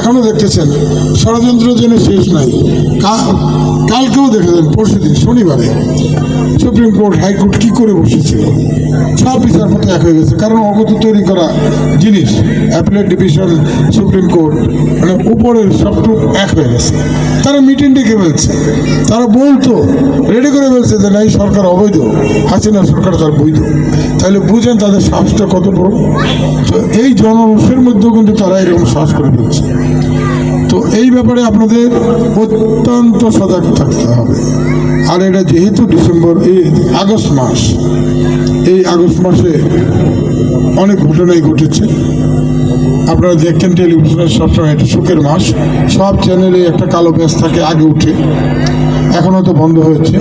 এখনও দেখতেছেন। ষড়যন্ত্র জন্য শেষ নাই। কালকেও দেখেছেন পরশু দিন শনিবারে। সুপ্রিম কোর্ট, হাইকোর্ট কি করে বসেছিল সব বিচারপতি এক হয়ে গেছে। কারণ অগত তৈরি করা জিনিস অ্যাপেলেট ডিভিশন, সুপ্রিম কোর্ট উপরের সবটুকু এক হয়ে গেছে। তারা মিটিং ডেকে ফেলছে। তারা বলতো রেডি করে ফেলছে যে না এই সরকার অবৈধ। হাসিনা সরকার তার বৈধ। তাহলে বুঝেন তাদের সাহসটা কত বড়। তো এই জনরোষের মধ্যেও কিন্তু তারা এরকম সাহস করে ফেলছে। তো এই ব্যাপারে আপনাদের অত্যন্ত সজাগ থাকতে হবে। আর এটা যেহেতু ডিসেম্বর, এই আগস্ট মাস, এই আগস্ট মাসে অনেক ঘটনাই ঘটেছে। আপনারা দেখতেন টেলিভিশনে সবসময় এটা সুখের মাস। সব চ্যানেলে একটা কালো ব্যাস থাকে, আগে উঠে। এখনও তো বন্ধ হয়েছে।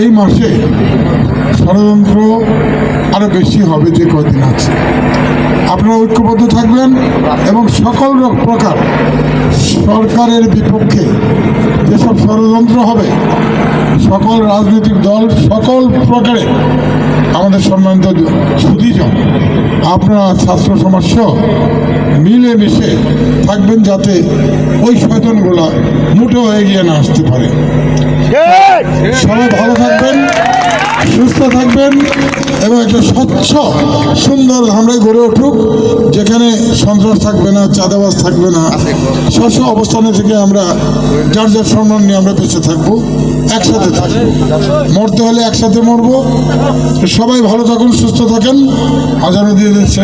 এই মাসে ষড়যন্ত্র আরও বেশি হবে যে কয়দিন আছে। আপনারা ঐক্যবদ্ধ থাকবেন এবং সকল প্রকার সরকারের বিপক্ষে যেসব ষড়যন্ত্র হবে, সকল রাজনৈতিক দল, সকল প্রকারে আমাদের সম্মানিত সুদীজন আপনারা ছাত্র সমাজ সহ মিলেমিশে থাকবেন যাতে ওই শয়তনগুলা মুঠো হয়ে গিয়ে না আসতে পারে। সবাই ভালো থাকবেন সুস্থ থাকবেন এবং একটা স্বচ্ছ সুন্দর ধামরাই গড়ে উঠুক যেখানে সন্ত্রাস থাকবে না চাঁদাবাজ থাকবে না। স্বচ্ছ অবস্থানে থেকে আমরা যার যার সম্মান নিয়ে আমরা বেঁচে থাকব। একসাথে থাকব। মরতে হলে একসাথে মরবো। সবাই ভালো থাকুন সুস্থ থাকেন। আজানো দিয়ে দিচ্ছে।